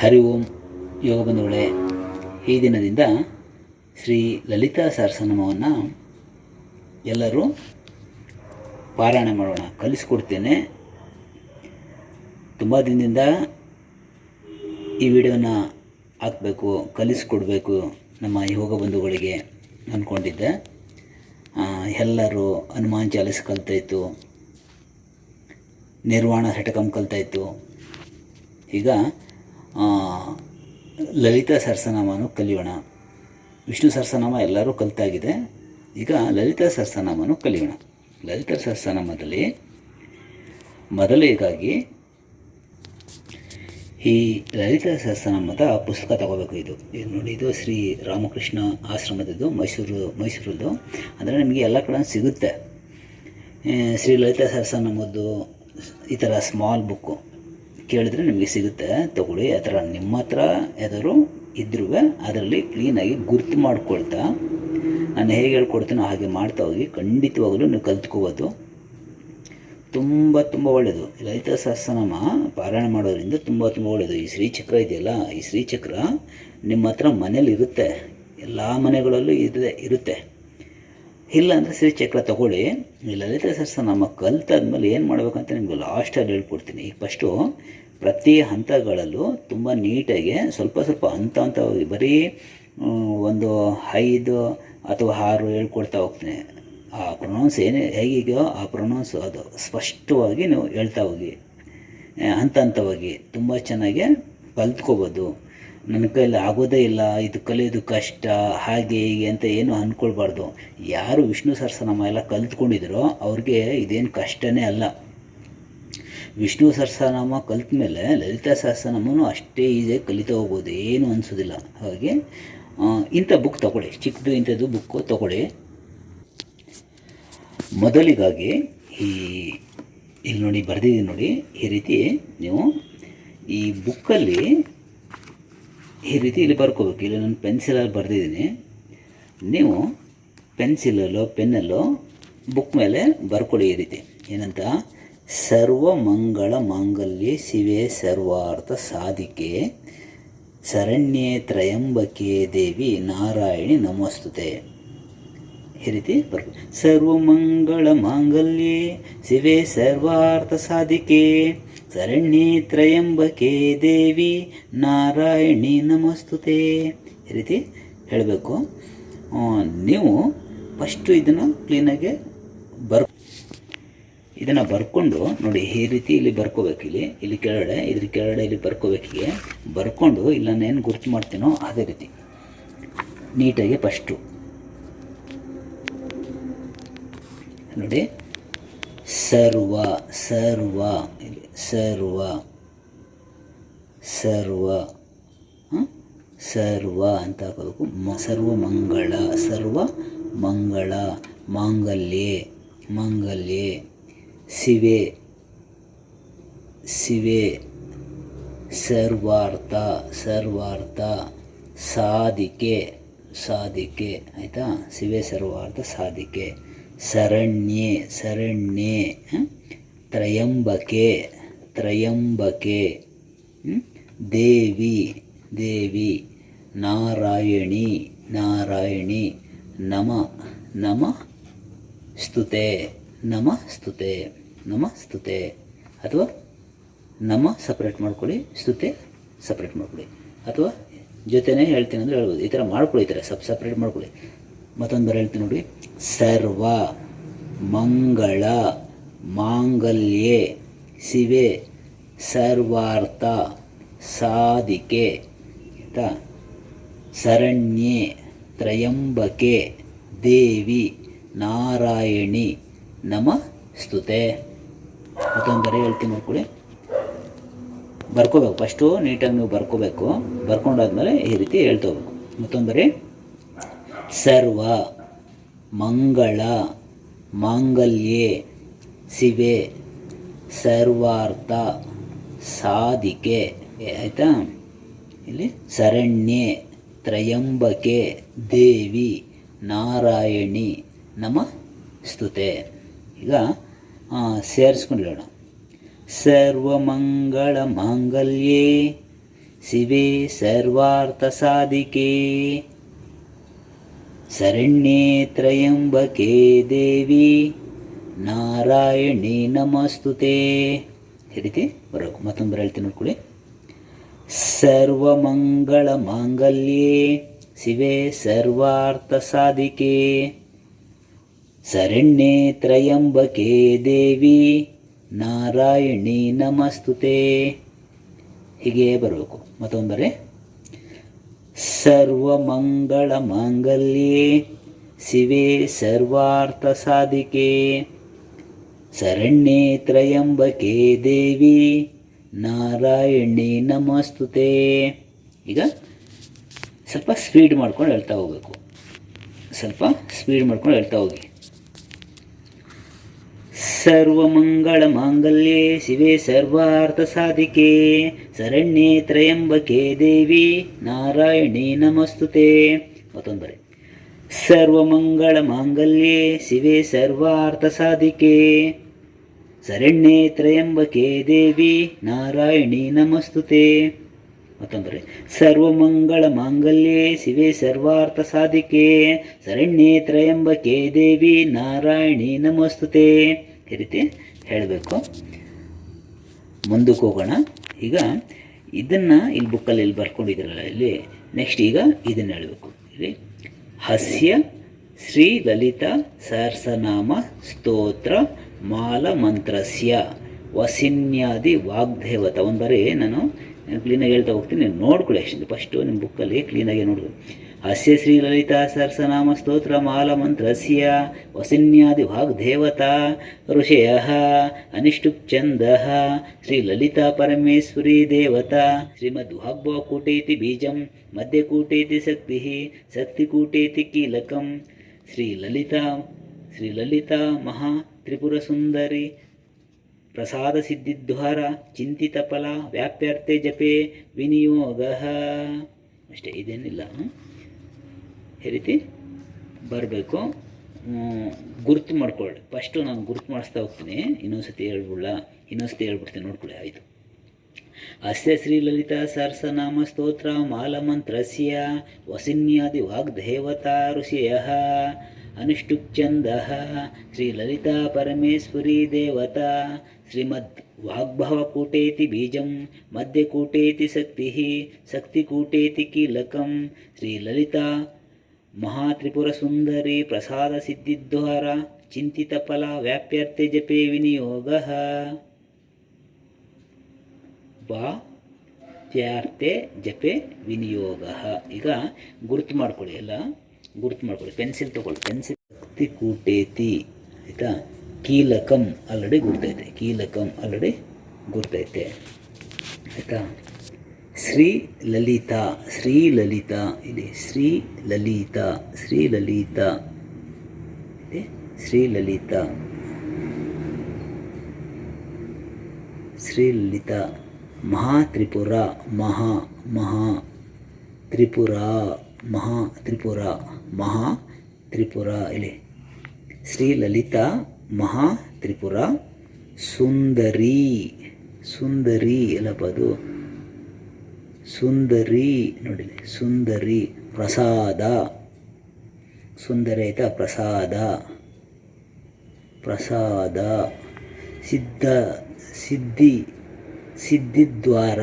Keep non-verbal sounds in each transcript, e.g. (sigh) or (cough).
ಹರಿ ಓಂ ಯೋಗ ಬಂಧುಗಳೇ, ಈ ದಿನದಿಂದ ಶ್ರೀ ಲಲಿತಾ ಸಹಸ್ರನಾಮವನ್ನು ಎಲ್ಲರೂ ಪಾರಾಯಣ ಮಾಡೋಣ. ಕಲಿಸ್ಕೊಡ್ತೇನೆ. ತುಂಬ ದಿನದಿಂದ ಈ ವಿಡಿಯೋನ ಹಾಕಬೇಕು, ಕಲಿಸ್ಕೊಡ್ಬೇಕು ನಮ್ಮ ಯೋಗ ಬಂಧುಗಳಿಗೆ ಅಂದ್ಕೊಂಡಿದ್ದೆ. ಎಲ್ಲರೂ ಹನುಮಾನ್ ಚಾಲಿಸ್ ಕಲ್ತಾಯಿತ್ತು ನಿರ್ವಾಣ ಷಟಕಂ ಕಲ್ತಾಯಿತ್ತು ಈಗ ಲಲಿತಾ ಸಹಸ್ರನಾಮನು ಕಲಿಯೋಣ. ವಿಷ್ಣು ಸಹಸ್ರನಾಮ ಎಲ್ಲರೂ ಕಲಿತಾಗಿದೆ. ಈಗ ಲಲಿತಾ ಸಹಸ್ರನಾಮನು ಕಲಿಯೋಣ. ಲಲಿತಾ ಸಹಸ್ರನಾಮದಲ್ಲಿ ಮೊದಲಿಗಾಗಿ ಈ ಲಲಿತಾ ಸಹಸ್ರನಾಮದ ಪುಸ್ತಕ ತಗೋಬೇಕು ಇದು. ಇದು ನೋಡಿ, ಇದು ಶ್ರೀ ರಾಮಕೃಷ್ಣ ಆಶ್ರಮದದ್ದು, ಮೈಸೂರು, ಮೈಸೂರದ್ದು. ಅಂದರೆ ನಿಮಗೆ ಎಲ್ಲ ಕಡೆ ಸಿಗುತ್ತೆ. ಶ್ರೀ ಲಲಿತಾ ಸಹಸ್ರನಾಮದ್ದು ಈ ಥರ ಸ್ಮಾಲ್ ಬುಕ್ಕು ಕೇಳಿದ್ರೆ ನಿಮಗೆ ಸಿಗುತ್ತೆ. ತಗೊಳ್ಳಿ. ಆ ಥರ ನಿಮ್ಮ ಹತ್ರ ಯಾವ್ದಾದ್ರು ಇದ್ರೂ ಅದರಲ್ಲಿ ಕ್ಲೀನಾಗಿ ಗುರ್ತು ಮಾಡ್ಕೊಳ್ತಾ ನಾನು ಹೇಗೆ ಹೇಳ್ಕೊಡ್ತೀನೋ ಹಾಗೆ ಮಾಡ್ತಾ ಹೋಗಿ ಖಂಡಿತವಾಗಲೂ ನೀವು ಕಲ್ತ್ಕೋಬೋದು. ತುಂಬ ತುಂಬ ಒಳ್ಳೆಯದು ಲಲಿತ ಸಹಸ್ರನಾಮ ಪಾರಾಯಣ ಮಾಡೋದ್ರಿಂದ ತುಂಬ ತುಂಬ ಒಳ್ಳೆಯದು ಈ ಶ್ರೀಚಕ್ರ ಇದೆಯಲ್ಲ, ಈ ಶ್ರೀಚಕ್ರ ನಿಮ್ಮ ಹತ್ರ ಮನೇಲಿ ಇರುತ್ತೆ. ಎಲ್ಲ ಮನೆಗಳಲ್ಲೂ ಇದೆ ಇರುತ್ತೆ. ಇಲ್ಲ ಅಂದರೆ ಶ್ರೀಚಕ್ರ ತಗೊಳ್ಳಿ. ಈ ಲಲಿತ ಸಹಸ್ರನಾಮ ಕಲ್ತಾದ್ಮೇಲೆ ಏನು ಮಾಡಬೇಕಂತ ನಿಮಗೆ ಲಾಸ್ಟಲ್ಲಿ ಹೇಳ್ಕೊಡ್ತೀನಿ. ಈಗ ಫಸ್ಟು ಪ್ರತಿ ಹಂತಗಳಲ್ಲೂ ತುಂಬ ನೀಟಾಗಿ ಸ್ವಲ್ಪ ಸ್ವಲ್ಪ ಹಂತ ಹಂತವಾಗಿ ಬರೀ ಒಂದು ಐದು ಅಥವಾ ಆರು ಹೇಳ್ಕೊಡ್ತಾ ಹೋಗ್ತೀನಿ. ಆ ಪ್ರೊನೌನ್ಸ್ ಏನೇ ಹೇಗಿದೆಯೋ ಆ ಪ್ರೊನೌನ್ಸ್ ಅದು ಸ್ಪಷ್ಟವಾಗಿ ನೀವು ಹೇಳ್ತಾ ಹೋಗಿ. ಹಂತ ಹಂತವಾಗಿ ತುಂಬ ಚೆನ್ನಾಗಿ ಕಲ್ತ್ಕೋಬೋದು. ನನ್ನ ಕೈಯಲ್ಲಿ ಆಗೋದೇ ಇಲ್ಲ, ಇದು ಕಲಿಯೋದು ಕಷ್ಟ, ಹಾಗೆ ಹೀಗೆ ಅಂತ ಏನು ಅಂದ್ಕೊಳ್ಬಾರ್ದು ಯಾರು ವಿಷ್ಣು ಸಹಸ್ರನಾಮ ಎಲ್ಲ ಕಲ್ತ್ಕೊಂಡಿದ್ರೋ ಅವ್ರಿಗೆ ಇದೇನು ಕಷ್ಟನೇ ಅಲ್ಲ. ವಿಷ್ಣು ಸಹಸ್ರನಾಮ ಕಲಿತ ಮೇಲೆ ಲಲಿತಾ ಸಹಸ್ರನಾಮನೂ ಅಷ್ಟೇ ಇದೆ ಕಲಿತಾ ಹೋಗ್ಬೋದು ಏನು ಅನಿಸೋದಿಲ್ಲ. ಹಾಗೆ ಇಂಥ ಬುಕ್ ತಗೊಳ್ಳಿ. ಚಿಕ್ಕದು ಇಂಥದ್ದು ಬುಕ್ಕು ತಗೊಳ್ಳಿ. ಮೊದಲಿಗಾಗಿ ಈ, ಇಲ್ಲಿ ನೋಡಿ ಬರೆದಿದ್ದೀನಿ ನೋಡಿ, ಈ ರೀತಿ ನೀವು ಈ ಬುಕ್ಕಲ್ಲಿ ಈ ರೀತಿ ಇಲ್ಲಿ ಬರ್ಕೋಬೇಕು. ಇಲ್ಲಿ ನಾನು ಪೆನ್ಸಿಲಲ್ಲಿ ಬರೆದಿದ್ದೀನಿ. ನೀವು ಪೆನ್ಸಿಲಲ್ಲೋ ಪೆನ್ನಲ್ಲೋ ಬುಕ್ ಮೇಲೆ ಬರ್ಕೊಳ್ಳಿ ಈ ರೀತಿ. ಏನಂತ? ಸರ್ವ ಮಂಗಳ ಮಾಂಗಲ್ಯೆ ಶಿವೆ ಸರ್ವಾರ್ಥ ಸಾಧಿಕೆ. ಶರಣ್ಯೇ ತ್ರಯಂಬಕೆ ದೇವಿ ನಾರಾಯಣಿ ನಮಸ್ತುತೆ. ಈ ರೀತಿ ಬರ್ ಸರ್ವ ಮಂಗಳ ಮಾಂಗಲ್ಯೆ ಶಿವೆ ಸರ್ವಾರ್ಥ ಸಾಧಿಕೆ. ಶರಣ್ಯೇ ತ್ರಯಂಬಕೆ ದೇವಿ ನಾರಾಯಣಿ ನಮಸ್ತುತೆ. ಈ ರೀತಿ ಹೇಳಬೇಕು. ನೀವು ಫಸ್ಟು ಇದನ್ನು ಕ್ಲೀನಾಗೆ ಬರ್ ಇದನ್ನು ಬರ್ಕೊಂಡು ನೋಡಿ, ಈ ರೀತಿ ಇಲ್ಲಿ ಬರ್ಕೋಬೇಕು ಇಲ್ಲಿ. ಇಲ್ಲಿ ಕೆಳಗಡೆ, ಇದ್ರ ಕೆಳಗಡೆ ಇಲ್ಲಿ ಬರ್ಕೋಬೇಕಿಗೆ ಬರ್ಕೊಂಡು ಇಲ್ಲ ನಾನು ಏನು ಗುರ್ತು ಮಾಡ್ತೀನೋ ಅದೇ ರೀತಿ. ನೀಟಾಗಿ ಫಸ್ಟು. ನೋಡಿ, ಸರ್ವ ಸರ್ವ, ಇಲ್ಲಿ ಸರ್ವ ಸರ್ವ? ಸರ್ವ ಅಂತ ಹಾಕೋಬೇಕು. ಮ, ಸರ್ವ ಮಂಗಳ ಸರ್ವ ಮಂಗಳ, ಮಾಂಗಲ್ಯೆ ಮಾಂಗಲ್ಯೆ. ಶಿವೆ ಶಿವೆ ಸರ್ವಾರ್ಥ ಸರ್ವಾರ್ಥ, ಸಾಧಿಕೆ ಸಾಧಿಕೆ, ಆಯಿತಾ ಶಿವೆ ಸರ್ವಾರ್ಥ, ಸಾಧಿಕೆ, ಶರಣ್ಯೆ ಶರಣ್ಯೆ? ತ್ರಯಂಬಕೆ ತ್ರಯಂಬಕೆ? ದೇವಿ ದೇವಿ, ನಾರಾಯಣಿ ನಾರಾಯಣಿ, ನಮ ನಮ ಸ್ತುತೆ ನಮ ಸ್ತುತೆ ನಮ ಸ್ತುತೆ ಅಥವಾ ನಮ ಸಪ್ರೇಟ್ ಮಾಡ್ಕೊಳ್ಳಿ, ಸ್ತುತೆ ಸಪ್ರೇಟ್ ಮಾಡ್ಕೊಳ್ಳಿ. ಅಥವಾ ಜೊತೆನೇ ಹೇಳ್ತೀನಿ ಅಂದರೆ ಹೇಳ್ಬೋದು. ಈ ಥರ ಮಾಡ್ಕೊಳ್ಳಿ, ಈ ಥರ ಸಪ್ ಸಪ್ರೇಟ್ ಮಾಡ್ಕೊಳ್ಳಿ. ಮತ್ತೊಂದು ಬರ ಹೇಳ್ತೀನಿ ನೋಡಿ. ಸರ್ವ ಮಂಗಳ ಮಾಂಗಲ್ಯ ಶಿವೆ ಸರ್ವಾರ್ಥ ಸಾಧಿಕೆ. ಆಯಿತಾ? ಶರಣ್ಯೆ ತ್ರಯಂಬಕೆ ದೇವಿ ನಾರಾಯಣಿ. ನಮ ಮತ್ತೊಂದು ಬರೀ ಹೇಳ್ತೀನಿ ನೋಡ್ಕೊಳ್ಳಿ ಬರ್ಕೋಬೇಕು. ಫಸ್ಟು ನೀಟಾಗಿ ನೀವು ಬರ್ಕೋಬೇಕು. ಬರ್ಕೊಂಡಾದ್ಮೇಲೆ ಈ ರೀತಿ ಹೇಳ್ತಾ ಹೋಗ್ಬೇಕು. ಸರ್ವ, ಮಂಗಳ, ಮಾಂಗಲ್ಯೆ, ಶಿವೆ, ಸರ್ವಾರ್ಥ, ಸಾಧಿಕೆ. ಆಯಿತಾ? ಇಲ್ಲಿ ಶರಣ್ಯೆ, ತ್ರಯಂಬಕೆ, ದೇವಿ, ನಾರಾಯಣಿ, ನಮ ಸ್ತುತೆ. ಈಗ ಸೇರಿಸ್ಕೊಂಡಿರೋಣ. ಸರ್ವಮಂಗಳ ಮಾಂಗಲ್ಯೆ, ಶಿವೆ ಸರ್ವಾರ್ಥಸಾಧಿಕೆ ಶರಣ್ಯೇ ತ್ರಯಂಬಕೆ ದೇವಿ, ನಾರಾಯಣಿ ನಮಸ್ತುತೆ. ಈ ರೀತಿ ಬರಬೇಕು. ಮತ್ತೊಂದು ಹೇಳ್ತೀನಿ ನೋಡ್ಕೊಳ್ಳಿ. ಸರ್ವಮಂಗಳ ಮಾಂಗಲ್ಯೇ, ಶಿವೆ ಸರ್ವಾರ್ಥ ಸಾಧಿಕೆ. ಶರಣ್ಯೇ ತ್ರಯಂಬಕೆ ದೇವಿ ನಾರಾಯಣಿ ನಮಸ್ತುತೆ. ಹೀಗೆ ಬರಬೇಕು. ಮತ್ತೊಂದು ಸರ್ವ ಮಂಗಳ ಮಾಂಗಲ್ಯೆ, ಶಿವೆ ಸರ್ವಾರ್ಥ ಸಾಧಿಕೆ. ಶರಣ್ಯೇ ತ್ರಯಂಬಕೆ ದೇವಿ ನಾರಾಯಣಿ ನಮಸ್ತುತೆ. ಈಗ ಸ್ವಲ್ಪ ಸ್ಪೀಡ್ ಮಾಡ್ಕೊಂಡು ಹೇಳ್ತಾ ಹೋಗ್ಬೇಕು. ಸ್ವಲ್ಪ ಸ್ಪೀಡ್ ಮಾಡ್ಕೊಂಡು ಹೇಳ್ತಾ ಹೋಗಿ. ಸರ್ವಮಂಗಳ ಮಾಂಗಲ್ಯೆ ಶಿವೆ ಸರ್ವಾರ್ಥ ಸಾಧಿಕೆ. ಶರಣ್ಯೇ ತ್ರಯಂಬಕೆ ದೇವಿ ನಾರಾಯಣಿ ನಮಸ್ತುತೆ. ಮತ್ತೊಂದರೆ ಸರ್ವಮಂಗಳಮಾಂಗಲ್ಯೆ ಸರ್ವಮಂಗಳ ಮಾಂಗಲ್ಯೆ ಶಿವೆ ಸರ್ವಾರ್ಥ ಸಾಧಿಕೆ. ಶರಣ್ಯೇ ತ್ರಯಂಬಕೆ ದೇವಿ ನಾರಾಯಣಿ ನಮಸ್ತುತೆ. ಮತ್ತೊಂದರೆ, ಸರ್ವಮಂಗಳ ಮಾಂಗಲ್ಯೆ ಶಿವೆ ಸರ್ವಾರ್ಥ ಸಾಧಿಕೆ. ಶರಣ್ಯೇ ತ್ರಯಂಬಕೆ ದೇವಿ ನಾರಾಯಣಿ ನಮಸ್ತುತೆ. ಈ ರೀತಿ ಹೇಳಬೇಕು. ಮುಂದಕ್ಕೆ ಹೋಗೋಣ. ಈಗ ಇದನ್ನು ಇಲ್ಲಿ ಬುಕ್ಕಲ್ಲಿ ಇಲ್ಲಿ ಬರ್ಕೊಂಡಿದ್ದೀರಲ್ಲ ಇಲ್ಲಿ ನೆಕ್ಸ್ಟ್ ಈಗ ಇದನ್ನು ಹೇಳಬೇಕು. ಇಲ್ಲಿ ಹಸ್ಯ, ಶ್ರೀ ಲಲಿತ ಸಹಸ್ರನಾಮ ಸ್ತೋತ್ರ ಮಾಲಮಂತ್ರಸ್ಯ ವಸಿನ್ಯಾದಿ ವಾಗ್ದೇವತ. ಒಂದು ಬಾರಿ ನಾನು ಕ್ಲೀನಾಗಿ ಹೇಳ್ತಾ ಹೋಗ್ತೀನಿ ನೋಡ್ಕೊಳ್ಳಿ ಅಷ್ಟೇ. ಫಸ್ಟು ನಿಮ್ಮ ಬುಕ್ಕಲ್ಲಿ ಕ್ಲೀನಾಗಿ ನೋಡ್ಕೊಳ್ಳಿ ಹಸ್ಯ ಶ್ರೀ ಲಲಿತಾ ಸಹಸ್ರನಾಮ ಸ್ತೋತ್ರ ಮಾಲಮಂತ್ರಸ್ಯ ವಸಿನ್ಯಾದಿ ವಾಗ್ದೇವತಾ ಋಷಯ ಅನಿಷ್ಟುಪ್ಛಂದ ಶ್ರೀ ಲಲಿತಾ ಪರಮೇಶ್ವರಿ ದೇವತಾ ಶ್ರೀಮದ್ ವಾಗ್ಭವಕೂಟೇತಿ ಬೀಜಂ ಮಧ್ಯಕೂಟೇತಿ ಶಕ್ತಿ ಶಕ್ತಿಕೂಟೇತಿ ಕೀಲಕಂ ಶ್ರೀ ಲಲಿತಾ ಶ್ರೀ ಲಲಿತಾ ಮಹಾ ತ್ರಿಪುರ ಸುಂದರಿ ಪ್ರಸಾದ ಸಿದ್ಧಿದ್ವಾರ ಚಿಂತಿತ ಫಲ ವ್ಯಾಪ್ಯರ್ಥೆ ಜಪೆ ವಿನಿಯೋಗ ಅಷ್ಟೇ ಇದೇನಿಲ್ಲ ಹ್ಮ್? ಈ ರೀತಿ ಬರಬೇಕು ಗುರುತು ಮಾಡ್ಕೊಳ್ಳಿ ಫಸ್ಟು ನಾನು ಗುರುತು ಮಾಡಿಸ್ತಾ ಹೋಗ್ತೀನಿ. ಇನ್ನೊಂದ್ಸತಿ ಹೇಳ್ಬಿಡ್ಲ. ಇನ್ನೊಂದ್ಸತಿ ಹೇಳ್ಬಿಡ್ತೀನಿ. ನೋಡ್ಕೊಳ್ಳಿ, ಆಯಿತು. ಅಸ್ಯ ಶ್ರೀಲಲಿತಾ ಸಹಸ್ರನಾಮ ಸ್ತೋತ್ರ ಮಾಲಮಂತ್ರಸ್ಯ ವಸಿನ್ಯಾದಿ ವಾಗ್ದೇವತಾ ಋಷಿಯಃ ಅನುಷ್ಠುಪ್ಛಂದಃ ಶ್ರೀಲಲಿತಾ ಪರಮೇಶ್ವರಿ ದೇವತಾ ಶ್ರೀಮದ್ ವಾಗ್ಭವಕೂಟೇತಿ ಬೀಜಂ ಮಧ್ಯಕೂಟೇತಿ ಶಕ್ತಿಃ ಶಕ್ತಿಕೂಟೇತಿ ಕೀಲಕಂ ಶ್ರೀಲಲಿತಾ ಮಹಾತ್ರಿಪುರಸುಂದರಿ ಪ್ರಸಾದ ಸಿದ್ಧಿದ್ವಾರ ಚಿಂತಿತ ಫಲ ವ್ಯಾಪ್ಯರ್ಥೆ ಜಪೆ ವಿನಿಯೋಗ ವ್ಯಾಪ್ಯಾರ್ಥೆ ಜಪೆ ವಿನಿಯೋಗ ಈಗ ಗುರುತು ಮಾಡ್ಕೊಳ್ಳಿ ಎಲ್ಲ ಗುರುತು ಮಾಡ್ಕೊಳ್ಳಿ. ಪೆನ್ಸಿಲ್ ತಗೊಳ್ಳಿ. ಪೆನ್ಸಿಲ್ ಶಕ್ತಿ ಕೂಟೇತಿ, ಆಯಿತಾ? ಕೀಲಕಂ ಆಲ್ರೆಡಿ ಗುರ್ತೈತೆ. ಕೀಲಕಂ ಆಲ್ರೆಡಿ ಗುರ್ತೈತೆ. ಆಯಿತಾ? ಶ್ರೀ ಲಲಿತಾ ಶ್ರೀ ಲಲಿತಾ ಇದೆ ಶ್ರೀ ಲಲಿತಾ ಶ್ರೀ ಲಲಿತಾ ಇದೆ ಶ್ರೀ ಲಲಿತಾ ಶ್ರೀ ಲಲಿತಾ ಮಹಾ ತ್ರಿಪುರ, ಮಹಾ ಮಹಾ ತ್ರಿಪುರ ಮಹಾ ತ್ರಿಪುರ ಮಹಾ ತ್ರಿಪುರ ಇಲ್ಲಿ ಶ್ರೀ ಲಲಿತಾ ಮಹಾ ತ್ರಿಪುರ, ಸುಂದರಿ ಸುಂದರಿ ಎಲ್ಲಪ್ಪ ಅದು. ಸುಂದರಿ, ನೋಡಿ, ಸುಂದರಿ, ಪ್ರಸಾದ. ಸುಂದರಿ ಆಯ್ತಾ? ಪ್ರಸಾದ. ಪ್ರಸಾದ. ಸಿದ್ಧ, ಸಿದ್ಧಿ, ಸಿದ್ಧಿದ್ವಾರ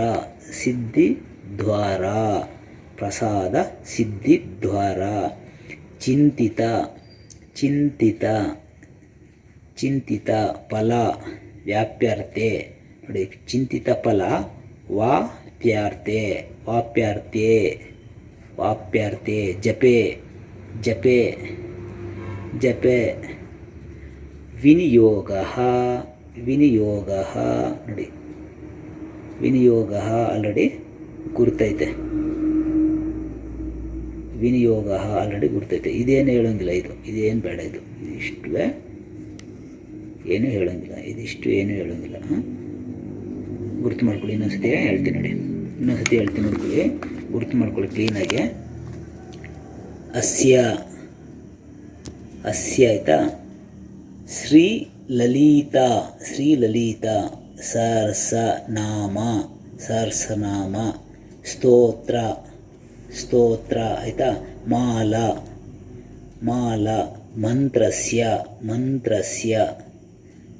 ಸಿದ್ಧಿದ್ವಾರ. ಪ್ರಸಾದ, ಸಿದ್ಧಿದ್ವಾರ. ಚಿಂತಿತ ಚಿಂತಿತ ಚಿಂತಿತ ಫಲ ವ್ಯಾಪ್ಯರ್ಥೆ ನೋಡಿ, ಚಿಂತಿತ ಫಲ ವಾಪ್ಯಾರ್ಥೆ ವಾಪ್ಯಾರ್ಥೆ ವಾಪ್ಯಾರ್ಥೆ ಜಪೆ ಜಪೆ ಜಪೆ. ವಿನಿಯೋಗ ವಿನಿಯೋಗ, ನೋಡಿ. ವಿನಿಯೋಗ ಆಲ್ರೆಡಿ ಗುರ್ತೈತೆ. ವಿನಿಯೋಗ ಆಲ್ರೆಡಿ ಗುರ್ತೈತೆ. ಇದೇನು ಹೇಳೋಂಗಿಲ್ಲ ಇದು. ಇದೇನು ಬೇಡ ಇದು. ಇಷ್ಟುವೇ ಏನೂ ಹೇಳೋಂಗಿಲ್ಲ. ಇದಿಷ್ಟು ಏನೂ ಹೇಳೋಂಗಿಲ್ಲ. ಗುರ್ತು ಮಾಡ್ಕೊಳ್ಳಿ ಇನ್ನೊಂದ್ಸತಿ ಹೇಳ್ತೀನಿ ನೋಡಿ. ಇನ್ನೊಂದ್ಸತಿ ಹೇಳ್ತೀನಿ ನೋಡ್ಕೊಳ್ಳಿ ಗುರುತು ಮಾಡ್ಕೊಳ್ಳಿ ಕ್ಲೀನಾಗಿ ಅಸ್ಯ. ಅಸ್ಯ ಆಯಿತಾ? ಶ್ರೀ ಲಲಿತಾ. ಶ್ರೀ ಲಲಿತಾ. ಸರ್ಸ ನಾಮ. ಸರ್ಸನಾಮ ಸ್ತೋತ್ರ. ಸ್ತೋತ್ರ ಆಯಿತಾ? ಮಾಲ. ಮಾಲ. ಮಂತ್ರಸ್ಯ. ಮಂತ್ರಸ್ಯ.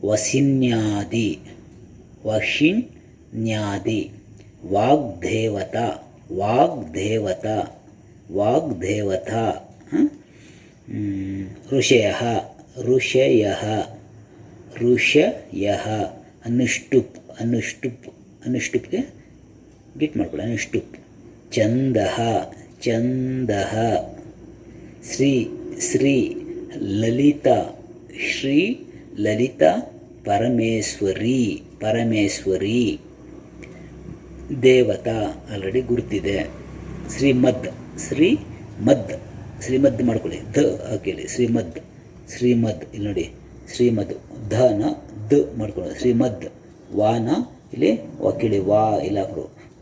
ವಸಿನ್ಯಾದಿ. ವಶಿನ್ಯಾದಿ ವಾಗ್ದೇವತಾ ವಾಗ್ದೇವತಾ ವಾಗ್ದೇವತಾ ಹ? ಹ್ಮ್, ಋಷಯಃ ಋಷಯಃ ಋಷಯಃ ಅನುಷ್ಟುಪ್ ಅನುಷ್ಟುಪ್ ಅನುಷ್ಟುಪ್ಗೆ ಗಿಟ್ ಮಾಡ್ಕೊಳ್ಳಿ ಅನುಷ್ಟುಪ್ ಚಂದಃ ಚಂದಃ ಶ್ರೀ ಶ್ರೀ ಲಲಿತಾ ಶ್ರೀ ಲಲಿತಾ ಪರಮೇಶ್ವರಿ ಪರಮೇಶ್ವರಿ ದೇವತಾ ಆಲ್ರೆಡಿ ಗುರುತಿದೆ. ಶ್ರೀಮದ್, ಶ್ರೀ ಮದ್, ಶ್ರೀಮದ್ ಮಾಡ್ಕೊಳ್ಳಿ. ದ ಹಾಕಿಲಿ ಶ್ರೀಮದ್ ಶ್ರೀಮದ್, ಇಲ್ಲಿ ನೋಡಿ. ಶ್ರೀಮದ್, ಧನ, ದ ಮಾಡ್ಕೊಳ್ಳಿ ಶ್ರೀಮದ್, ವಾನ, ಇಲ್ಲಿ ವಕೀಲಿ ವಾ ಇಲ್ಲ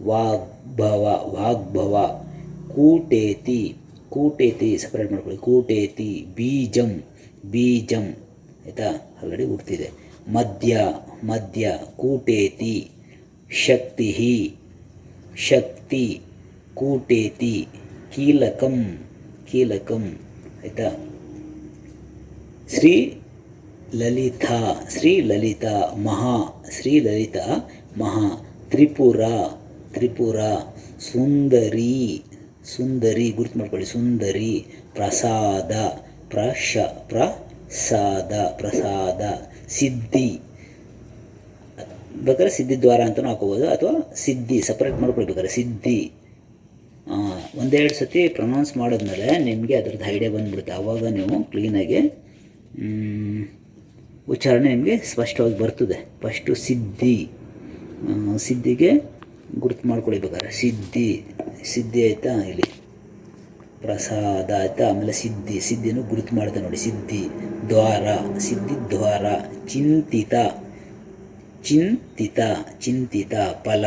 ವಾಗ್ಭವ ವಾಗ್ಭವ. ಕೂಟೇತಿ ಕೂಟೇತಿ ಸಪ್ರೇಟ್ ಮಾಡ್ಕೊಳ್ಳಿ. ಕೂಟೇತಿ, ಬೀಜಂ ಬೀಜಂ. ಆಯಿತಾ? ಆಲ್ರೆಡಿ ಹುಡ್ತಿದೆ ಮದ್ಯ ಮದ್ಯ, ಕೂಟೇತಿ. ಶಕ್ತಿ. ಶಕ್ತಿ ಕೂಟೇತಿ ಕೀಲಕಂ ಕೀಲಕಂ, ಆಯಿತಾ? ಶ್ರೀ ಲಲಿತಾ ಶ್ರೀ ಲಲಿತಾ ಮಹಾ, ಶ್ರೀ ಲಲಿತಾ ಮಹಾ, ತ್ರಿಪುರ ತ್ರಿಪುರ ಸುಂದರಿ ಸುಂದರಿ, ಗುರುತು ಮಾಡ್ಕೊಳ್ಳಿ, ಸುಂದರಿ, ಪ್ರಸಾದ, ಪ್ರಶ, ಪ್ರಸಾದ ಪ್ರಸಾದ, ಸಿದ್ಧಿ. ಬೇಕಾದ್ರೆ ಸಿದ್ಧಿದ್ವಾರ ಅಂತಲೂ ಹಾಕೋಬೋದು, ಅಥವಾ ಸಿದ್ಧಿ ಸಪ್ರೇಟ್ ಮಾಡ್ಕೊಳ್ಬೇಕಾದ್ರೆ ಸಿದ್ಧಿ. ಒಂದೆರಡು ಸತಿ ಪ್ರೊನೌನ್ಸ್ ಮಾಡಿದ್ಮೇಲೆ ನಿಮಗೆ ಅದ್ರದ್ದು ಐಡಿಯಾ ಬಂದ್ಬಿಡುತ್ತೆ. ಆವಾಗ ನೀವು ಕ್ಲೀನಾಗಿ ಉಚ್ಚಾರಣೆ ನಿಮಗೆ ಸ್ಪಷ್ಟವಾಗಿ ಬರ್ತದೆ. ಫಸ್ಟು ಸಿದ್ಧಿ. ಸಿದ್ಧಿಗೆ ಗುರುತು ಮಾಡ್ಕೊಳ್ಬೇಕಾದ್ರೆ ಸಿದ್ಧಿ. ಸಿದ್ಧಿ ಆಯಿತಾ? ಇಲ್ಲಿ. ಪ್ರಸಾದ ಆಯಿತಾ? ಆಮೇಲೆ ಸಿದ್ಧಿ. ಸಿದ್ಧಿನೂ ಗುರುತು ಮಾಡ್ತಾ ನೋಡಿ. ಸಿದ್ಧಿ ದ್ವಾರ. ಸಿದ್ಧಿ ದ್ವಾರ. ಚಿಂತಿತ. ಚಿಂತಿತ ಚಿಂತಿತ ಫಲ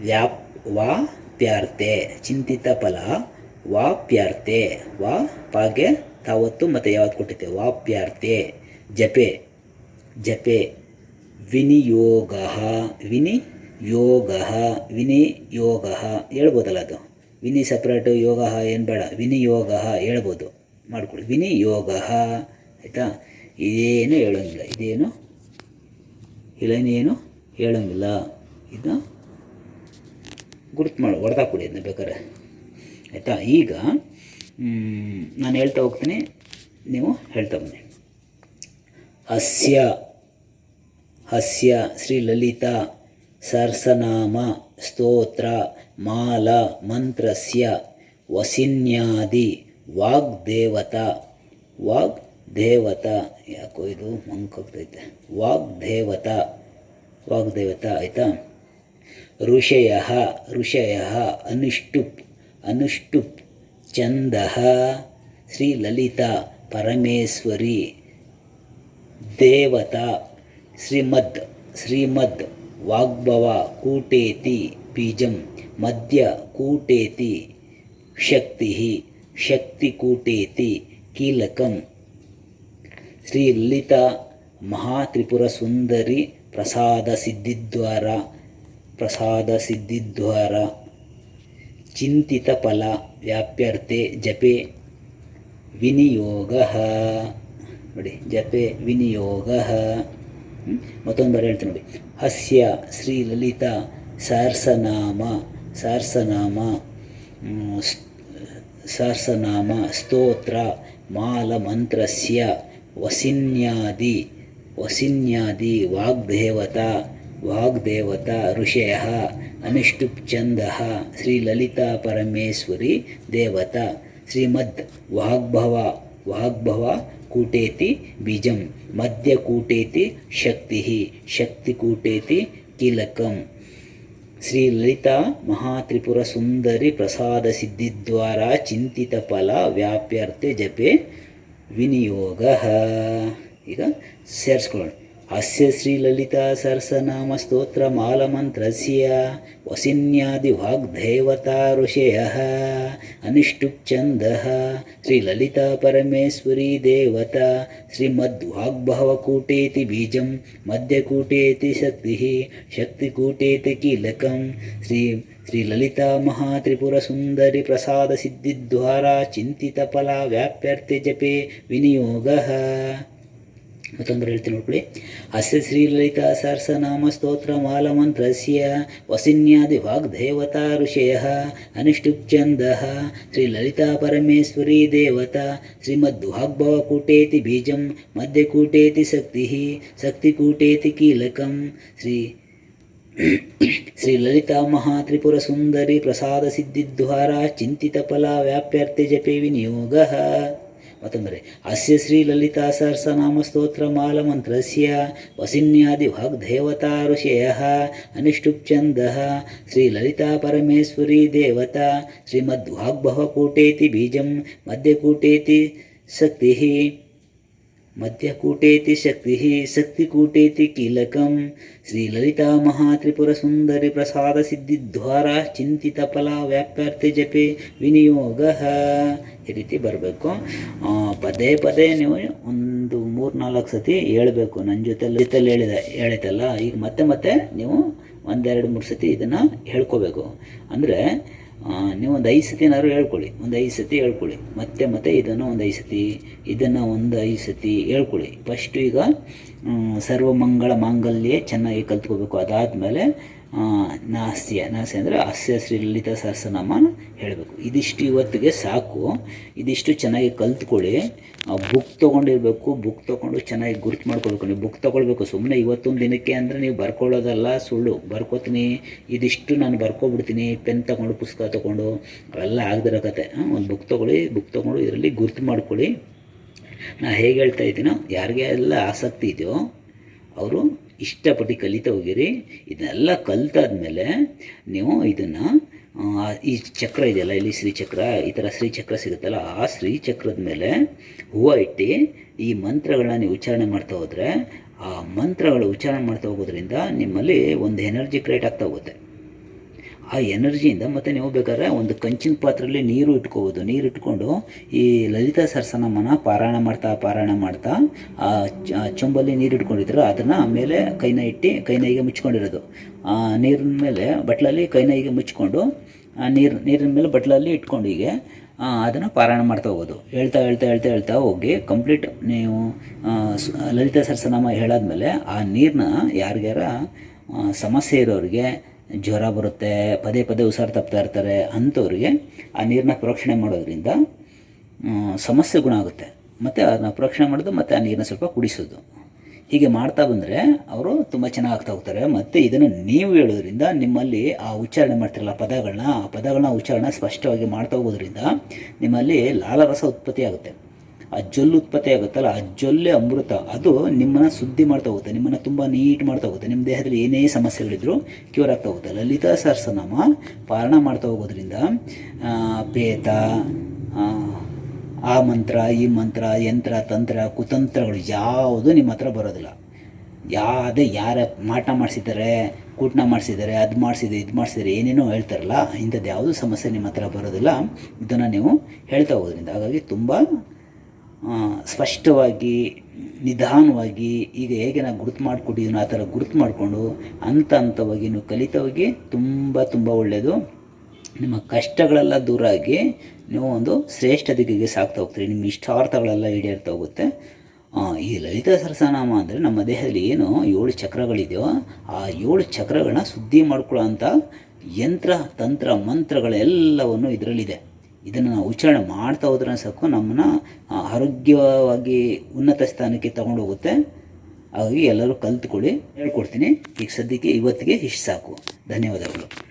ವ್ಯಾಪ್ ವಾಪ್ಯಾರ್ತೆ ಚಿಂತಿತ ಫಲ ವಾಪ್ಯಾರ್ತೆ ವಾ ಪಾಗೆ ತಾವತ್ತು ಮತ್ತೆ ಯಾವತ್ತು ಕೊಟ್ಟಿದ್ದೆ? ವಾಪ್ಯಾರ್ತೆ ಜಪೆ. ಜಪೆ. ವಿನಿಯೋಗ. ವಿನಿಯೋಗ. ವಿನಿಯೋಗ. ಹೇಳ್ಬೋದಲ್ಲ ಅದು? ವಿನಿ ಸಪ್ರೇಟು ಯೋಗ ಏನು ಬೇಡ. ವಿನಿಯೋಗ ಹೇಳ್ಬೋದು. ಮಾಡ್ಕೊಳ್ಳಿ. ವಿನಿಯೋಗ. ಆಯಿತಾ? ಇದೇನು ಹೇಳೋಂಗಿಲ್ಲ. ಇದೇನು ಇಳನೇನು ಹೇಳೋಂಗಿಲ್ಲ. ಇದು ಗುರುತು ಮಾಡಿ ಹೊಡೆದಾಕ್ಬಿಡಿ ಅದನ್ನ ಬೇಕಾದ್ರೆ. ಆಯಿತಾ? ಈಗ ನಾನು ಹೇಳ್ತಾ ಹೋಗ್ತೀನಿ, ನೀವು ಹೇಳ್ತಾ ಬನ್ನಿ. ಹಸ್ಯ ಹಸ್ಯ ಶ್ರೀಲಲಿತಾ ಸರ್ಸನಾಮ ಸ್ತೋತ್ರ ಮಾಲ ಮಂತ್ರಸ್ಯ ವಸಿನ್ಯಾದಿ ವಾಗ್ದೇವತಾ. ವಾಗ್ದೇವತಾ ಯಾಕೋ ಇದು ಮಂಕಾಗ್ತೈತೆ ವಾಗ್ದೇವತ ವಾಗ್ದೇವತ ಆಯಿತಾ? ಋಷಯ ಋಷಯ ಅನುಷ್ಟುಪ್ ಅನುಷ್ಟುಪ್ ಚಂದ ಶ್ರೀಲಲಿತಾ ಪರಮೇಶ್ವರಿ ದೇವತಾ, ಶ್ರೀಮದ್ ಶ್ರೀಮದ್ ವಾಗ್ಭವ ಕೂಟೇತಿ ಬೀಜಂ ಮಧ್ಯ ಕೂಟೇತಿ ಶಕ್ತಿ ಶಕ್ತಿ ಕೂಟೇತಿ ಕೀಲಕಂ. ಶ್ರೀ ಲಲಿತಾ ಮಹಾತ್ರಿಪುರ ಸುಂದರಿ ಪ್ರಸಾದ ಸಿದ್ಧಿದ್ವಾರ ಪ್ರಸಾದ ಸಿದ್ಧಿದ್ವಾರ ಚಿಂತಿತ ಫಲ ವ್ಯಾಪ್ಯರ್ತೆ ಜಪೆ ವಿನಿಯೋಗ ನೋಡಿ ಜಪೆ ವಿನಿಯೋಗ ಮತ್ತೊಂದು ಬಾರಿ ಹೇಳ್ತೀನಿ ನೋಡಿ. ಹಸ್ಯ ಶ್ರೀ ಲಲಿತಾ ಸಹಸ್ರನಾಮ ಸಹಸ್ರನಾಮ ಮ್, ಸ್- ಸಹಸ್ರನಾಮ ಸ್ತೋತ್ರ ಮಾಲಮಂತ್ರಸ್ಯ ವಸಿನ್ಯಾದಿ ವಸಿನ್ಯಾದಿ ವಾಗ್ದೇವತಾ ವಾಗ್ದೇವತಾ ಋಷಯ ಅನುಷ್ಟುಪ್ ಛಂದ ಶ್ರೀಲಲಿತಾ ಪರಮೇಶ್ವರಿ ದೇವತಾ ಶ್ರೀಮದ್ ವಾಗ್ಭವ ವಾಗ್ಭವ ಕೂಟೇತಿ ಬೀಜಂ ಮಧ್ಯ ಕೂಟೇತಿ ಶಕ್ತಿ ಶಕ್ತಿ ಕೂಟೇತಿ ಕೀಲಕಂ ಶ್ರೀ ಲಲಿತಾ ಮಹಾತ್ರಿಪುರ ಸುಂದರಿ ಪ್ರಸಾದ ಸಿದ್ಧಿದ್ವಾರ ಚಿಂತಿತ ಫಲ ವ್ಯಾಪ್ಯರ್ತೆ ಜಪೆ ವಿನಿಯೋಗ. ಈಗ ಸೇರಿಸ್ಕೊಳ್ಳೋಣ. అస్య శ్రీలలితా సరసనామ స్తోత్రమాలమంత్రస్య వసిన్యాదివాగ్దేవతా ఋషయ అనుష్టుప్ఛంద శ్రీలలితా పరమేశ్వరీ దేవత శ్రీమద్వాగ్భవకూటేతి బీజం మధ్యకూటేతి శక్తి శక్తికూటేతి కీలకం శ్రీ శ్రీలలితా మహాత్రిపురసుందరి ప్రసాదసిద్ధిద్వారా చింతితపలా వ్యాప్యర్థి జపే వినియోగ ಮತ್ತೊಂದು ಹೇಳ್ತೀನಿ ನೋಡ್ಕೊಳ್ಳಿ. ಅಸ್ಯ ಶ್ರೀಲಲಿತಾ ಸಹಸ್ರನಾಮ ಸ್ತೋತ್ರ ಮಾಲಮಂತ್ರಸ್ಯ ವಸಿನ್ಯಾದಿ ವಾಗ್ದೇವತಾ ಋಷಯ ಅನುಷ್ಠುಪ್ಛಂದ ಶ್ರೀಲಲಿತಾ ಪರಮೇಶ್ವರಿ ದೇವತಾ ಶ್ರೀಮದ್ವಾಗ್ಭವಕೂಟೇತಿ ಬೀಜಂ ಮಧ್ಯಕೂಟೇತಿ ಶಕ್ತಿ ಶಕ್ತಿಕೂಟೇತಿ ಕೀಲಕಂ. ಶ್ರೀ (coughs) ಶ್ರೀಲಲಿತಾ ಮಹಾತ್ರಿಪುರಸುಂದರಿ ಪ್ರಸಾದಸಿದ್ಧಿದ್ವಾರಾ ಚಿಂತಿತಫಲ ವ್ಯಾಪ್ಯರ್ಥ ಜಪೆ ವಿನಿಯೋಗः. ಮತ್ತೊಂದರೆ, ಅಸ್ಯ ಶ್ರೀ ಲಲಿತಾ ಸಹಸ್ರನಾಮ ಸ್ತೋತ್ರ ಮಾಲಮಂತ್ರಸ್ಯ ವಸಿನ್ಯಾದಿ ವಾಗ್ದೇವತಾ ಋಷಯ ಅನುಷ್ಠುಪ್ಛಂದ ಶ್ರೀ ಲಲಿತಾ ಪರಮೇಶ್ವರಿ ದೇವತಾ ಶ್ರೀಮದ್ವಾಗ್ಭವಕೂಟೇತಿ ಬೀಜಂ ಮಧ್ಯಕೂಟೇತಿ ಶಕ್ತಿ. ಮಧ್ಯಕೂಟೇತಿ ಶಕ್ತಿ ಶಕ್ತಿಕೂಟೇತಿ ಕೀಲಕಂ ಶ್ರೀಲಲಿತಾ ದ್ವಾರ ಚಿಂತಿತ ಫಲ ವ್ಯಾಪ್ಯಾರ್ಥಿ ಜಪೆ ವಿನಿಯೋಗ. ಈ ರೀತಿ ಬರಬೇಕು ಪದೇ ಪದೇ ನೀವು ಒಂದು ಮೂರು ನಾಲ್ಕು ಸತಿ ಹೇಳಬೇಕು. ನನ್ನ ಜೊತೆಲಿ ಜೊತೆಲಿ ಹೇಳಿದ ಹೇಳಿತಲ್ಲ, ಈಗ ಮತ್ತೆ ಮತ್ತೆ ನೀವು ಒಂದೆರಡು ಮೂರು ಸತಿ ಇದನ್ನು ಹೇಳ್ಕೋಬೇಕು. ಅಂದರೆ ನೀವು ಒಂದು ಐದು ಸತಿನಾದ್ರು ಹೇಳ್ಕೊಳ್ಳಿ. ಒಂದು ಐದು ಸತಿ ಹೇಳ್ಕೊಳ್ಳಿ. ಮತ್ತೆ ಮತ್ತೆ ಇದನ್ನು ಒಂದು ಐದು ಸತಿ, ಇದನ್ನು ಒಂದು ಐದು ಸತಿ ಹೇಳ್ಕೊಳ್ಳಿ. ಫಸ್ಟು ಈಗ ಸರ್ವಮಂಗಳ ಮಾಂಗಲ್ಯ ಚೆನ್ನಾಗಿ ಕಲ್ತ್ಕೋಬೇಕು. ಅದಾದಮೇಲೆ ನಾಸ್ಯ ನಾಸ್ಯ ಅಂದರೆ ಹಾಸ್ಯ ಶ್ರೀ ಲಲಿತಾ ಸಹಸ್ರನಾಮನ ಹೇಳಬೇಕು. ಇದಿಷ್ಟು ಇವತ್ತಿಗೆ ಸಾಕು. ಇದಿಷ್ಟು ಚೆನ್ನಾಗಿ ಕಲ್ತ್ಕೊಳ್ಳಿ. ಬುಕ್ ತೊಗೊಂಡಿರಬೇಕು ಬುಕ್ ತೊಗೊಂಡು ಚೆನ್ನಾಗಿ ಗುರ್ತು ಮಾಡ್ಕೊಳ್ಬೇಕು. ನೀವು ಬುಕ್ ತೊಗೊಳ್ಬೇಕು. ಸುಮ್ಮನೆ ಇವತ್ತೊಂದು ದಿನಕ್ಕೆ ಅಂದರೆ ನೀವು ಬರ್ಕೊಳ್ಳೋದಲ್ಲ, ಸುಳ್ಳು. ಬರ್ಕೋತೀನಿ. ಇದಿಷ್ಟು ನಾನು ಬರ್ಕೊಬಿಡ್ತೀನಿ. ಪೆನ್ ತೊಗೊಂಡು, ಪುಸ್ತಕ ತೊಗೊಂಡು, ಅವೆಲ್ಲ ಆಗದಿರೋ ಕತೆ ಒಂದು ಬುಕ್ ತೊಗೊಳ್ಳಿ ಬುಕ್ ತೊಗೊಂಡು ಇದರಲ್ಲಿ ಗುರುತು ಮಾಡ್ಕೊಳ್ಳಿ. ನಾನು ಹೇಗೆ ಹೇಳ್ತಾ ಇದ್ದೀನೋ, ಯಾರಿಗೆ ಎಲ್ಲ ಆಸಕ್ತಿ ಇದೆಯೋ, ಅವರು ಇಷ್ಟಪಟ್ಟು ಕಲಿತಾ ಹೋಗಿರಿ. ಇದನ್ನೆಲ್ಲ ಕಲ್ತಾದ್ಮೇಲೆ ನೀವು ಇದನ್ನು ಈ ಚಕ್ರ ಇದೆಯಲ್ಲ, ಇಲ್ಲಿ ಶ್ರೀಚಕ್ರ, ಈ ಥರ ಶ್ರೀಚಕ್ರ ಸಿಗುತ್ತಲ್ಲ, ಆ ಶ್ರೀಚಕ್ರದ ಮೇಲೆ ಹೂವು ಇಟ್ಟು ಈ ಮಂತ್ರಗಳನ್ನ ನೀವು ಉಚ್ಚಾರಣೆ ಮಾಡ್ತಾ ಹೋದರೆ, ಆ ಮಂತ್ರಗಳು ಉಚ್ಚಾರಣೆ ಮಾಡ್ತಾ ಹೋಗೋದ್ರಿಂದ ನಿಮ್ಮಲ್ಲಿ ಒಂದು ಎನರ್ಜಿ ಕ್ರಿಯೇಟ್ ಆಗ್ತಾ ಹೋಗುತ್ತೆ. ಆ ಎನರ್ಜಿಯಿಂದ ಮತ್ತೆ ನೀವು ಬೇಕಾದ್ರೆ ಒಂದು ಕಂಚಿನ ಪಾತ್ರೆಯಲ್ಲಿ ನೀರು ಇಟ್ಕೋಬೋದು. ನೀರು ಇಟ್ಕೊಂಡು ಈ ಲಲಿತಾ ಸರಸನಮ್ಮನ ಪಾರಾಯಣ ಮಾಡ್ತಾ ಪಾರಾಯಣ ಮಾಡ್ತಾ, ಆ ಚೊಂಬಲ್ಲಿ ನೀರು ಇಟ್ಕೊಂಡಿದ್ರು ಅದನ್ನು ಮೇಲೆ ಕೈನ ಇಟ್ಟು ಕೈನ ಹೀಗೆ ಮುಚ್ಕೊಂಡಿರೋದು. ಆ ನೀರಿನ ಮೇಲೆ ಬಟ್ಲಲ್ಲಿ ಕೈನ ಹೀಗೆ ಮುಚ್ಕೊಂಡು, ಆ ನೀರು, ನೀರಿನ ಮೇಲೆ ಬಟ್ಲಲ್ಲಿ ಇಟ್ಕೊಂಡು ಹೀಗೆ ಅದನ್ನು ಪಾರಾಯಣ ಮಾಡ್ತಾ ಹೋಗೋದು. ಹೇಳ್ತಾ ಹೇಳ್ತಾ ಹೇಳ್ತಾ ಹೇಳ್ತಾ ಹೋಗಿ ಕಂಪ್ಲೀಟ್ ನೀವು ಲಲಿತಾ ಸರಸನಾಮ ಹೇಳಾದ್ಮೇಲೆ ಆ ನೀರನ್ನ ಯಾರಿಗಾರ ಸಮಸ್ಯೆ ಇರೋರಿಗೆ ಜ್ವರ ಬರುತ್ತೆ, ಪದೇ ಪದೇ ಉಸಿರು ತಪ್ತಾ ಇರ್ತಾರೆ ಅಂಥವ್ರಿಗೆ ಆ ನೀರನ್ನ ಪ್ರೋಕ್ಷಣೆ ಮಾಡೋದ್ರಿಂದ ಸಮಸ್ಯೆ ಗುಣ ಆಗುತ್ತೆ. ಮತ್ತು ಅದನ್ನ ಪ್ರೋಕ್ಷಣೆ ಮಾಡೋದು ಮತ್ತು ಆ ನೀರನ್ನ ಸ್ವಲ್ಪ ಕುಡಿಸೋದು. ಹೀಗೆ ಮಾಡ್ತಾ ಬಂದರೆ ಅವರು ತುಂಬ ಚೆನ್ನಾಗಿ ಆಗ್ತಾ ಹೋಗ್ತಾರೆ. ಮತ್ತು ಇದನ್ನು ನೀವು ಹೇಳೋದ್ರಿಂದ ನಿಮ್ಮಲ್ಲಿ ಆ ಉಚ್ಚಾರಣೆ ಮಾಡ್ತಿರಲ್ಲ ಪದಗಳನ್ನ ಆ ಪದಗಳನ್ನ ಉಚ್ಚಾರಣೆ ಸ್ಪಷ್ಟವಾಗಿ ಮಾಡ್ತಾ ಹೋಗೋದ್ರಿಂದ ನಿಮ್ಮಲ್ಲಿ ಲಾಲರಸ ಉತ್ಪತ್ತಿ ಆಗುತ್ತೆ. ಆ ಜೊಲ್ಲು ಉತ್ಪತ್ತಿ ಆಗುತ್ತಲ್ಲ ಆ ಜೊಲ್ಲೆ ಅಮೃತ ಅದು ನಿಮ್ಮನ್ನು ಸುದ್ದಿ ಮಾಡ್ತಾ ಹೋಗುತ್ತೆ ನಿಮ್ಮನ್ನು ತುಂಬ ನೀಟ್ ಮಾಡ್ತಾ ಹೋಗುತ್ತೆ ನಿಮ್ಮ ದೇಹದಲ್ಲಿ ಏನೇ ಸಮಸ್ಯೆಗಳಿದ್ರು ಕ್ಯೂರ್ ಆಗ್ತಾ ಹೋಗುತ್ತೆ. ಲಲಿತಾ ಸಹಸ್ರನಾಮ ಪಾರಣ ಮಾಡ್ತಾ ಹೋಗೋದ್ರಿಂದ ಪೇತ ಆ, ಮಂತ್ರ ಈ ಮಂತ್ರ ಯಂತ್ರ ತಂತ್ರ ಕುತಂತ್ರಗಳು ಯಾವುದು ನಿಮ್ಮ ಹತ್ರ ಬರೋದಿಲ್ಲ. ಯಾವುದೇ ಯಾರ ಮಾಟ ಮಾಡಿಸಿದ್ದಾರೆ ಕೂಟನ ಮಾಡಿಸಿದ್ದಾರೆ ಅದು ಮಾಡಿಸಿದೆ ಇದು ಮಾಡಿಸಿದ್ರೆ ಏನೇನೋ ಹೇಳ್ತಾರಲ್ಲ ಇಂಥದ್ದು ಯಾವುದೂ ಸಮಸ್ಯೆ ನಿಮ್ಮ ಹತ್ರ ಬರೋದಿಲ್ಲ. ಇದನ್ನು ನೀವು ಹೇಳ್ತಾ ಹೋಗೋದ್ರಿಂದ ಹಾಗಾಗಿ ತುಂಬ ಸ್ಪಷ್ಟವಾಗಿ, ನಿಧಾನವಾಗಿ, ಈಗ ಹೇಗೆ ನಾವು ಗುರುತು ಮಾಡಿಕೊಟ್ಟಿದ್ದೀನೋ ಆ ಥರ ಗುರುತು ಮಾಡಿಕೊಂಡು, ಹಂತ ಹಂತವಾಗಿ ನೀವು ಕಲಿತವಾಗಿ ತುಂಬ ತುಂಬ ಒಳ್ಳೆಯದು ನಿಮ್ಮ ಕಷ್ಟಗಳೆಲ್ಲ ದೂರ ಆಗಿ ನೀವು ಒಂದು ಶ್ರೇಷ್ಠ ದಿಕ್ಕಿಗೆ ಸಾಕ್ತಾ ಹೋಗ್ತೀರಿ. ನಿಮ್ಮ ಇಷ್ಟಾರ್ಥಗಳೆಲ್ಲ ಈಡೇರ್ತಾ ಹೋಗುತ್ತೆ. ಈ ಲಲಿತ ಸರಸನಾಮ ಅಂದರೆ ನಮ್ಮ ದೇಹದಲ್ಲಿ ಏನು ಏಳು ಚಕ್ರಗಳಿದೆಯೋ, ಆ ಏಳು ಚಕ್ರಗಳನ್ನ ಶುದ್ಧಿ ಮಾಡ್ಕೊಳ್ಳೋ ಅಂಥ ಯಂತ್ರ, ತಂತ್ರ, ಮಂತ್ರಗಳೆಲ್ಲವನ್ನು ಇದರಲ್ಲಿದೆ. ಇದನ್ನು ನಾವು ಉಚ್ಚಾರಣೆ ಮಾಡ್ತಾ ಹೋದ್ರೆ ಸಾಕು ನಮ್ಮನ್ನು ಆರೋಗ್ಯವಾಗಿ ಉನ್ನತ ಸ್ಥಾನಕ್ಕೆ ತಗೊಂಡು ಹೋಗುತ್ತೆ. ಹಾಗಾಗಿ ಎಲ್ಲರೂ ಕಲ್ತ್ಕೊಳ್ಳಿ. ಹೇಳ್ಕೊಡ್ತೀನಿ. ಈಗ ಸದ್ಯಕ್ಕೆ ಇವತ್ತಿಗೆ ಇಷ್ಟು ಸಾಕು. ಧನ್ಯವಾದಗಳು.